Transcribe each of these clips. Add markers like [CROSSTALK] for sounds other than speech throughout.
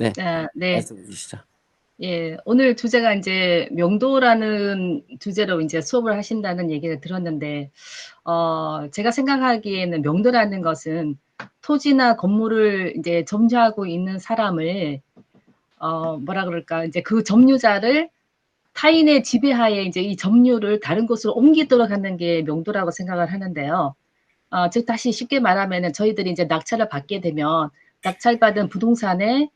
네, 아, 네. 말씀해 주시죠. 예, 오늘 주제가 이제 명도라는 주제로 이제 수업을 하신다는 얘기를 들었는데, 어, 제가 생각하기에는 명도라는 것은 토지나 건물을 이제 점유하고 있는 사람을, 어, 뭐라 그럴까, 이제 그 점유자를 타인의 지배하에 이제 이 점유를 다른 곳으로 옮기도록 하는 게 명도라고 생각을 하는데요. 어, 즉, 다시 쉽게 말하면은 저희들이 이제 낙찰을 받게 되면 낙찰받은 부동산에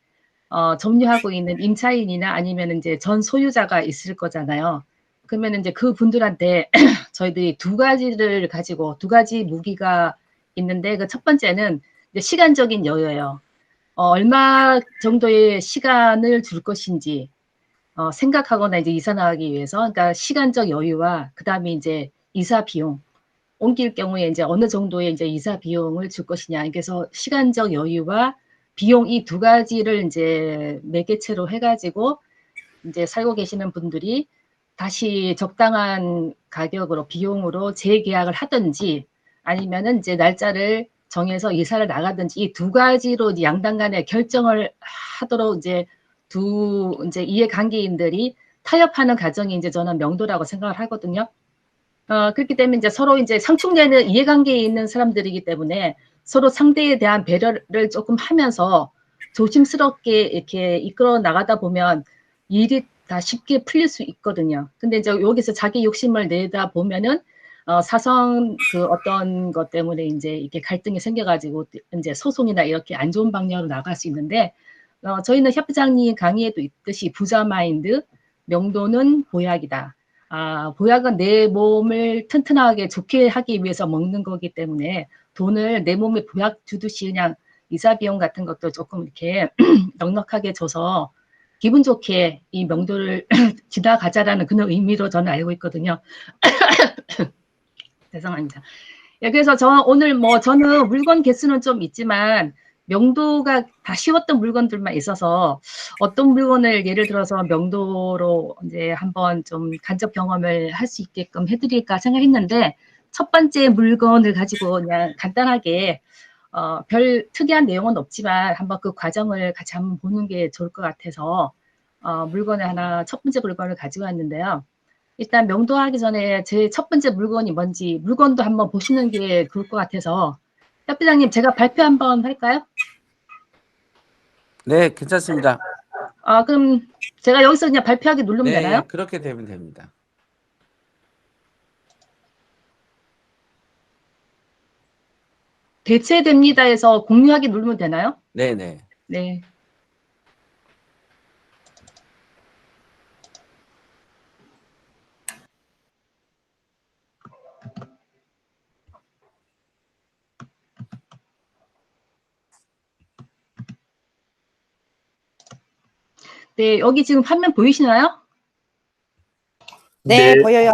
어, 점유하고 있는 임차인이나 아니면 이제 전 소유자가 있을 거잖아요. 그러면 이제 그 분들한테 [CLEARS THROAT] 저희들이 두 가지를 가지고 두 가지 무기가 있는데 그 첫 번째는 이제 시간적인 여유예요. 어, 얼마 정도의 시간을 줄 것인지 어, 생각하거나 이제 이사 나가기 위해서 그러니까 시간적 여유와 그 다음에 이제 이사 비용 옮길 경우에 이제 어느 정도의 이제 이사 비용을 줄 것이냐 그래서 시간적 여유와 비용 이 두 가지를 이제 매개체로 해가지고 이제 살고 계시는 분들이 다시 적당한 가격으로 비용으로 재계약을 하든지 아니면은 이제 날짜를 정해서 이사를 나가든지 이 두 가지로 양당 간에 결정을 하도록 이제 두 이제 이해관계인들이 타협하는 과정이 이제 저는 명도라고 생각을 하거든요. 어, 그렇기 때문에 이제 서로 이제 상충되는 이해관계에 있는 사람들이기 때문에 서로 상대에 대한 배려를 조금 하면서 조심스럽게 이렇게 이끌어 나가다 보면 일이 다 쉽게 풀릴 수 있거든요. 근데 이제 여기서 자기 욕심을 내다 보면은 어, 사성 그 어떤 것 때문에 이제 이렇게 갈등이 생겨가지고 이제 소송이나 이렇게 안 좋은 방향으로 나갈 수 있는데 어, 저희는 협회장님 강의에도 있듯이 부자 마인드, 명도는 보약이다. 아, 보약은 내 몸을 튼튼하게 좋게 하기 위해서 먹는 거기 때문에 돈을 내 몸에 보약 주듯이 그냥 이사 비용 같은 것도 조금 이렇게 [CLEARS THROAT] 넉넉하게 줘서 기분 좋게 이 명도를 [CLEARS THROAT] 지나가자라는 그런 의미로 저는 알고 있거든요. [CLEARS THROAT] 죄송합니다. 예, 그래서 저 오늘 뭐 저는 물건 개수는 좀 있지만 명도가 다 쉬웠던 물건들만 있어서 어떤 물건을 예를 들어서 명도로 이제 한번 좀 간접 경험을 할 수 있게끔 해드릴까 생각했는데 첫 번째 물건을 가지고 그냥 간단하게 어, 별 특이한 내용은 없지만 한번 그 과정을 같이 한번 보는 게 좋을 것 같아서 어, 물건을 하나 첫 번째 물건을 가지고 왔는데요. 일단 명도하기 전에 제 첫 번째 물건이 뭔지 물건도 한번 보시는 게 좋을 것 같아서 협회장님 제가 발표 한번 할까요? 네, 괜찮습니다. 아 그럼 제가 여기서 그냥 발표하기 누르면 네, 되나요? 그렇게 되면 됩니다. 대체됩니다에서 공유하기 누르면 되나요? 네, 네. 네. 네, 여기 지금 화면 보이시나요? 네, 네. 보여요.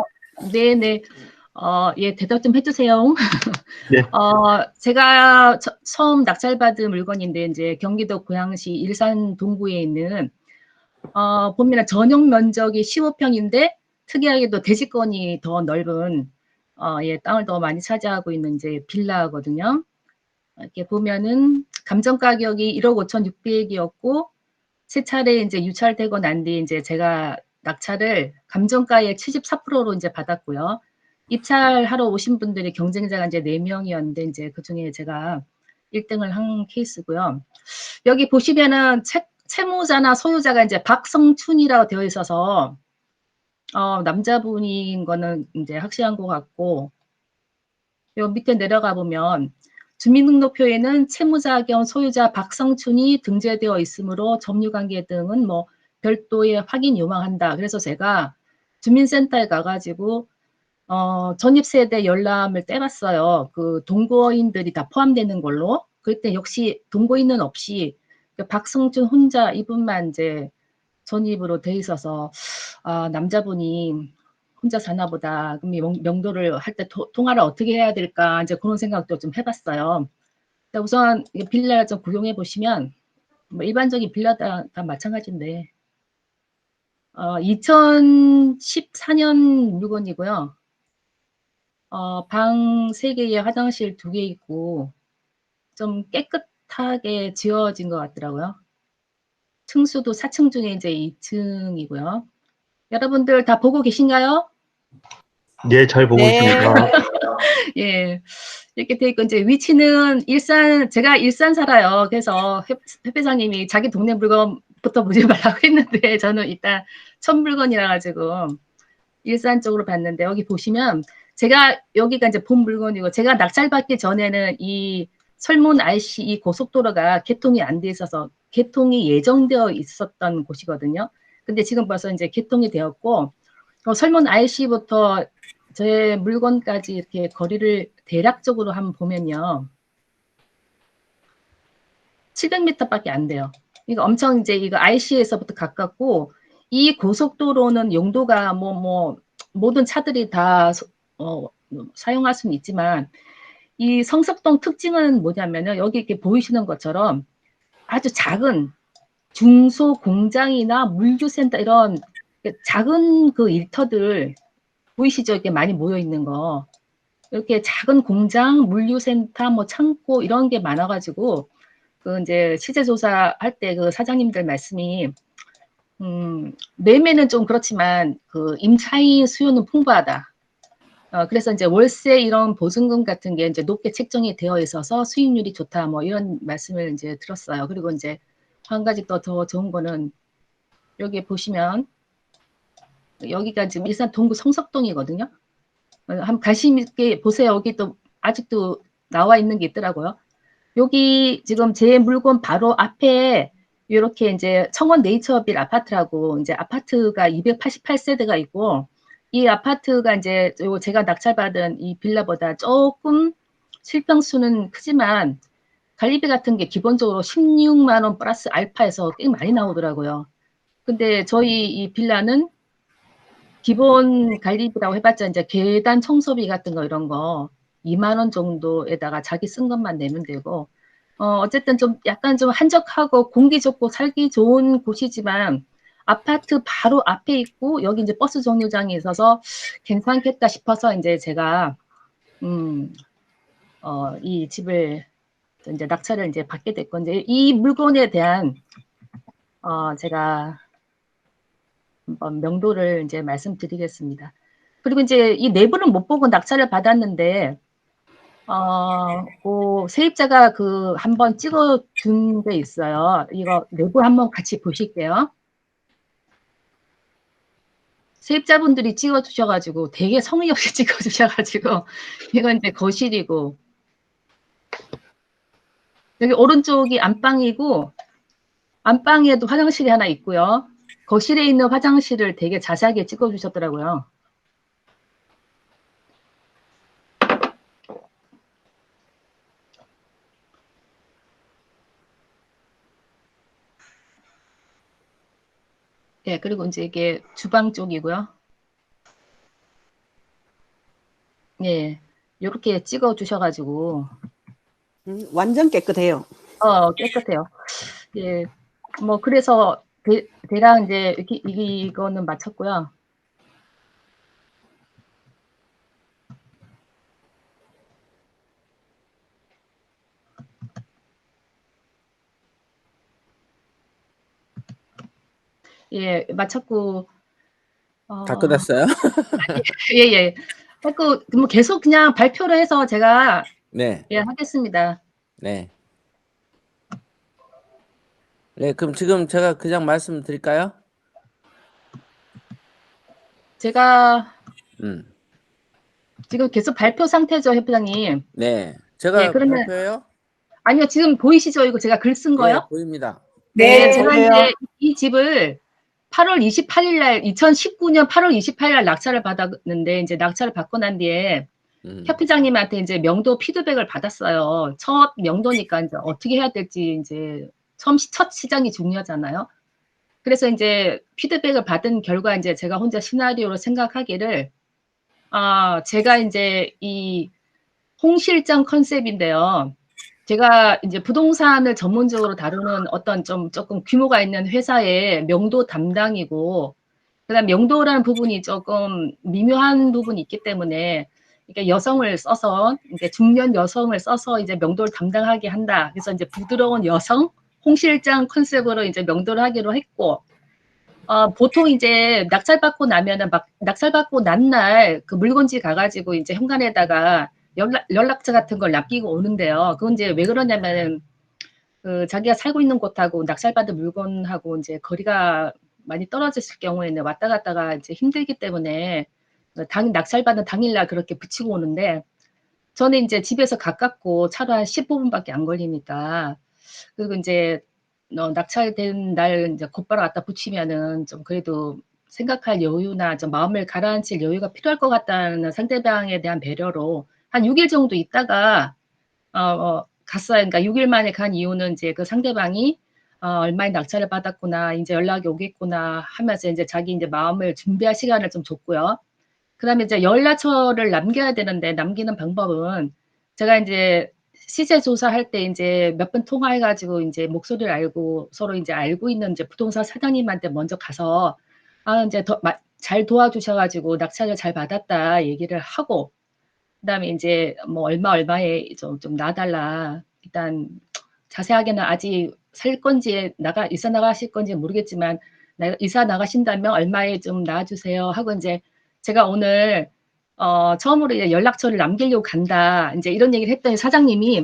네, 네. 어, 예, 대답 좀 해주세요. [LAUGHS] 네. 어, 제가 처, 처음 낙찰받은 물건인데, 이제 경기도 고양시 일산 동구에 있는, 어, 보면 전용 면적이 15평인데, 특이하게도 대지권이 더 넓은, 어, 예, 땅을 더 많이 차지하고 있는 이제 빌라거든요. 이렇게 보면은, 감정 가격이 1억 5,600이었고, 세 차례 이제 유찰되고 난 뒤에 이제 제가 낙찰을 감정가의 74%로 이제 받았고요. 입찰하러 오신 분들이 경쟁자가 이제 4명이었는데 이제 그 중에 제가 1등을 한 케이스고요. 여기 보시면은 채, 채무자나 소유자가 이제 박성춘이라고 되어 있어서 어, 남자분인 거는 이제 확실한 것 같고 요 밑에 내려가 보면 주민등록표에는 채무자 겸 소유자 박성춘이 등재되어 있으므로 점유관계 등은 뭐 별도의 확인 요망한다. 그래서 제가 주민센터에 가가지고 어, 전입세대 열람을 떼봤어요. 그 동거인들이 다 포함되는 걸로. 그때 역시 동거인은 없이 그 박성춘 혼자 이분만 이제 전입으로 돼 있어서 아, 남자분이 혼자 사나 보다. 그럼 명도를 할 때 통화를 어떻게 해야 될까? 이제 그런 생각도 좀 해봤어요. 우선 이 빌라를 좀 구경해 보시면 뭐 일반적인 빌라 다, 다 마찬가지인데 어, 2014년 물건이고요. 어, 방 3개에 화장실 2개 있고 좀 깨끗하게 지어진 것 같더라고요. 층수도 4층 중에 이제 2층이고요. 여러분들 다 보고 계신가요? 예, 잘 보고 네. 있습니다. [LAUGHS] 예. 이렇게 돼 있고, 이제 위치는 일산, 제가 일산 살아요. 그래서 협- 협회장님이 자기 동네 물건부터 [LAUGHS] 보지 말라고 했는데, 저는 일단 첫 물건이라 가지고 일산 쪽으로 봤는데, 여기 보시면 제가 여기가 이제 본 물건이고, 제가 낙찰 받기 전에는 이 설문 IC 이 고속도로가 개통이 안 돼 있어서 개통이 예정되어 있었던 곳이거든요. 근데 지금 벌써 이제 개통이 되었고, 어, 설문 IC부터 제 물건까지 이렇게 거리를 대략적으로 한번 보면요. 700m밖에 안 돼요. 이거 엄청 이제 이거 IC에서부터 가깝고 이 고속도로는 용도가 뭐뭐 모든 차들이 다 소- 어, 사용할 수는 있지만 이 성석동 특징은 뭐냐면요. 여기 이렇게 보이시는 것처럼 아주 작은 중소 공장이나 물류센터 이런 작은 그 일터들 보이시죠? 이렇게 많이 모여 있는 거. 이렇게 작은 공장, 물류센터, 뭐 창고 이런 게 많아가지고 그 이제 시세 조사 할 때 그 사장님들 말씀이 음, 매매는 좀 그렇지만 그 임차인 수요는 풍부하다. 어, 그래서 이제 월세 이런 보증금 같은 게 이제 높게 책정이 되어 있어서 수익률이 좋다. 뭐 이런 말씀을 이제 들었어요. 그리고 이제 한 가지 또 더 좋은 거는 여기 보시면 여기가 지금 일산 동구 성석동이거든요. 어, 한번 관심 있게 보세요. 여기 또 아직도 나와 있는 게 있더라고요. 여기 지금 제 물건 바로 앞에 이렇게 이제 청원 네이처빌 아파트라고 이제 아파트가 288세대가 있고 이 아파트가 이제 요 제가 낙찰받은 이 빌라보다 조금 실평수는 크지만 관리비 같은 게 기본적으로 16만 원 플러스 알파에서 꽤 많이 나오더라고요. 근데 저희 이 빌라는 기본 관리비라고 해봤자 이제 계단 청소비 같은 거 이런 거 2만 원 정도에다가 자기 쓴 것만 내면 되고 어 어쨌든 좀 약간 좀 한적하고 공기 좋고 살기 좋은 곳이지만 아파트 바로 앞에 있고 여기 이제 버스 정류장이 있어서 괜찮겠다 싶어서 이제 제가 음 어 이 집을 이제 낙찰을 이제 받게 됐고 이제 이 물건에 대한 어 제가 한번 명도를 이제 말씀드리겠습니다. 그리고 이제 이 내부는 못 보고 낙찰을 받았는데, 어, 그 세입자가 그 한번 찍어준 게 있어요. 이거 내부 한번 같이 보실게요. 세입자분들이 찍어주셔가지고 되게 성의 없이 [LAUGHS] 찍어주셔가지고 이건 이제 거실이고 여기 오른쪽이 안방이고 안방에도 화장실이 하나 있고요. 거실에 있는 화장실을 되게 자세하게 찍어주셨더라고요. 예, 그리고 이제 이게 주방 쪽이고요. 예, 이렇게 찍어 주셔가지고, 음, 완전 깨끗해요. 어, 깨끗해요. 예, 뭐, 그래서 대, 대략 이제 이렇게, 이- 이거는 마쳤고요. 예, 마쳤고, 어, 다 끝났어요? 예, 예. 자꾸 뭐 계속 그냥 발표를 해서 제가 네, 예, 하겠습니다. 네. 네, 그럼 지금 제가 그냥 말씀드릴까요? 제가 음, 지금 계속 발표 상태죠, 협회장님. 네. 제가 네, 그러면- 발표해요? 아니요, 지금 보이시죠? 이거 제가 글 쓴 거요? 네, 보입니다. 네, 네, 제가 보여요. 이제 이 집을 8월 28일 날, 2019년 8월 28일 날 낙찰을 받았는데, 이제 낙찰을 받고 난 뒤에 음, 협회장님한테 이제 명도 피드백을 받았어요. 첫 명도니까 이제 어떻게 해야 될지 이제 처음 시- 첫 시장이 중요하잖아요. 그래서 이제 피드백을 받은 결과 이제 제가 혼자 시나리오로 생각하기를 아 제가 이제 이 홍 실장 컨셉인데요. 제가 이제 부동산을 전문적으로 다루는 어떤 좀 조금 규모가 있는 회사의 명도 담당이고 그다음 명도라는 부분이 조금 미묘한 부분이 있기 때문에 이게 여성을 써서 이제 중년 여성을 써서 이제 명도를 담당하게 한다. 그래서 이제 부드러운 여성 홍 실장 컨셉으로 이제 명도를 하기로 했고, 어, 보통 이제 낙찰받고 나면은 막 낙찰받고 난 날 그 물건지 가가지고 이제 현관에다가 연락, 연락처 같은 걸 남기고 오는데요. 그건 이제 왜 그러냐면은 그 자기가 살고 있는 곳하고 낙찰받은 물건하고 이제 거리가 많이 떨어졌을 경우에는 왔다 갔다가 이제 힘들기 때문에 당 낙찰받은 당일날 그렇게 붙이고 오는데 저는 이제 집에서 가깝고 차로 한 15분밖에 안 걸리니까 그리고 이제 어, 낙찰된 날 이제 곧바로 갖다 붙이면은 좀 그래도 생각할 여유나 좀 마음을 가라앉힐 여유가 필요할 것 같다는 상대방에 대한 배려로 한 6일 정도 있다가 어, 어 갔어요. 그러니까 6일 만에 간 이유는 이제 그 상대방이 어, 얼마의 낙찰을 받았구나, 이제 연락이 오겠구나 하면서 이제 자기 이제 마음을 준비할 시간을 좀 줬고요. 그 다음에 이제 연락처를 남겨야 되는데 남기는 방법은 제가 이제 시세 조사할 때 이제 몇 번 통화해가지고 이제 목소리를 알고 서로 이제 알고 있는 이제 부동산 사장님한테 먼저 가서 아 이제 더잘 도와주셔가지고 낙찰을 잘 받았다 얘기를 하고 그다음에 이제 뭐 얼마 얼마에 좀 좀 놔달라 일단 자세하게는 아직 살 건지 나가 이사 나가실 건지 모르겠지만 나- 이사 나가신다면 얼마에 좀 놔주세요 하고 이제 제가 오늘 어, 처음으로 이제 연락처를 남기려고 간다. 이제 이런 얘기를 했더니 사장님이